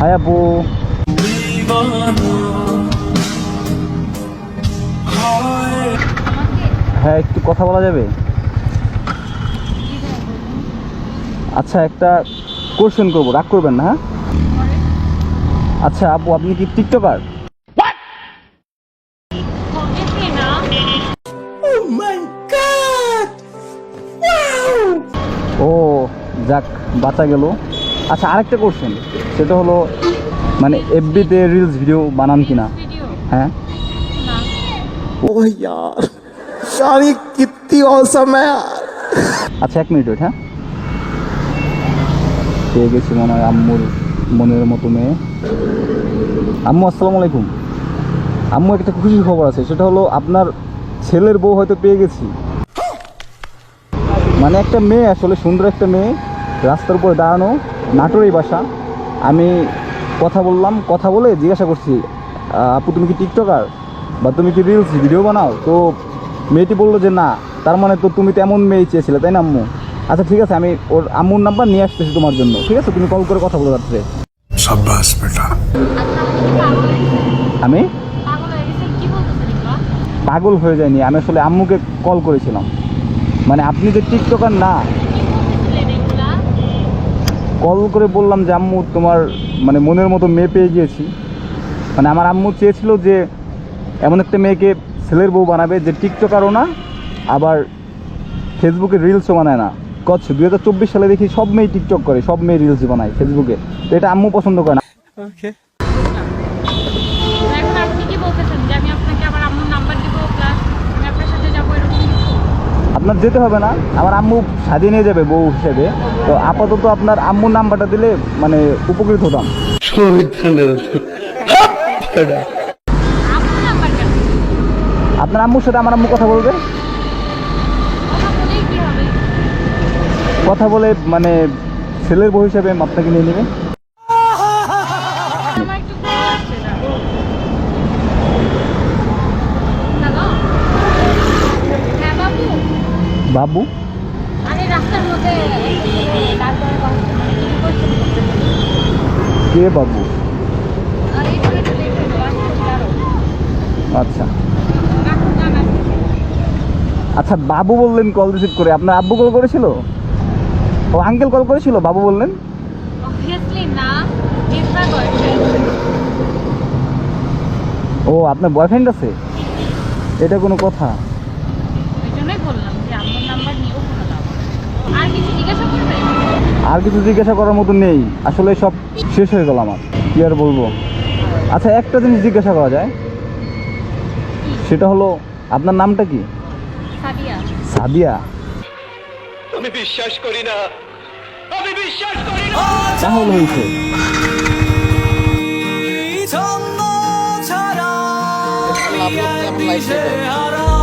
High আপু হ্যাঁ একটু কথা বলা যাবে? আচ্ছা একটা কোশ্চেন করব। রাগ করবেন না হ্যাঁ? আচ্ছা আপু আপনি কি টিকটকার? ও যাক বাঁচা গেল। আচ্ছা আরেকটা কোশ্চেন সেটা হলো মানে এফবিতে রিলস ভিডিও বানান কিনা ভিডিও হ্যাঁ না ओह यार यार ये कितनी औसम है यार আচ্ছা এক মিনিট ওইট হ্যাঁ পেয়ে গেছি মনে হয় আম্মুর মনের মতো মেয়ে আম্মু আসসালামু আলাইকুম আম্মু একটা খুশির খবর আছে সেটা হলো আপনার ছেলের বউ হয়তো পেয়ে গেছি মানে একটা মেয়ে আসলে সুন্দর একটা মেয়ে রাস্তার উপরে দাঁড়ানো নাটোরই বাসা। আমি কথা বললাম কথা বলে জিজ্ঞাসা করছি আপু তুমি কি টিকটকার? বা তুমি কি রিলস ভিডিও বানাও? তো মেয়েটি বলল যে না তার মানে তো তুমি তো এমন মেয়ে চেয়েছিলে তাই না আম্মু? আচ্ছা ঠিক আছে আমি ওর আম্মুর নাম্বার নিয়ে আসতেছি তোমার জন্য। ঠিক আছে তুমি কল করে কথা বলে যাচ্ছে। আমি? পাগল হয়ে যায়নি আমি আসলে আম্মুকে কল করেছিলাম। মানে আপনি যে টিকটকার না। কল করে বললাম যে আম্মু তোমার মানে মনের মতো মেয়ে পেয়ে গিয়েছি। মানে আমার আম্মু চেয়েছিল যে এমন একটা মেয়েকে ছেলের বউ বানাবে যে টিকটক টিকটকারও না আবার ফেসবুকে রিলসও বানায় না। কচ্ছ দুই হাজার চব্বিশ সালে দেখি সব মেয়ে টিকটক করে সব মেয়ে রিলস বানায় ফেসবুকে। তো এটা আম্মু পছন্দ করে না। এখন আপনি কি বলতেছেন যে আমি আপনাকে আবার আম্মুর নাম্বার দিব প্লাস আমি আপনার সাথে যাব এরকম কিছু আপনার যেতে হবে না, আমার আম্মু সাজিয়ে নিয়ে যাবে বউ হিসেবে। তো আপাতত আপনার আম্মুর নাম্বারটা দিলে মানে উপকৃত হতাম। আপনার আম্মুর সাথে আমার আম্মু কথা বলবে? কথা বলে মানে ছেলের বউ হিসেবে আপনাকে নিয়ে নেবে আমার একটু ভয় লাগছে না হ্যালো হ্যাঁ বাবু বাবু? কে বাবু? আচ্ছা। আচ্ছা বাবু বললেন কল রিসিভ করে। আপনার আব্বু কল করেছিল? ও আঙ্কেল কল করেছিল বাবু বললেন? ও আপনার বয়ফ্রেন্ড আছে? এটা কোনো কথা? বললাম যে আমার নাম্বার নিয়েও ফোন দাও আর কিছু জিজ্ঞাসা করবে? আর কিছু জিজ্ঞাসা করার মতো নেই। আসলে সব শেষ হয়ে গেল আমার। কি আর বলব? আচ্ছা একটা জিনিস জিজ্ঞাসা করা যায়। সেটা হলো আপনার নামটা কি? সাদিয়া। সাদিয়া? আমি বিশ্বাস করি না। আমি বিশ্বাস করি না। তাহলে হয়েছে লাইফে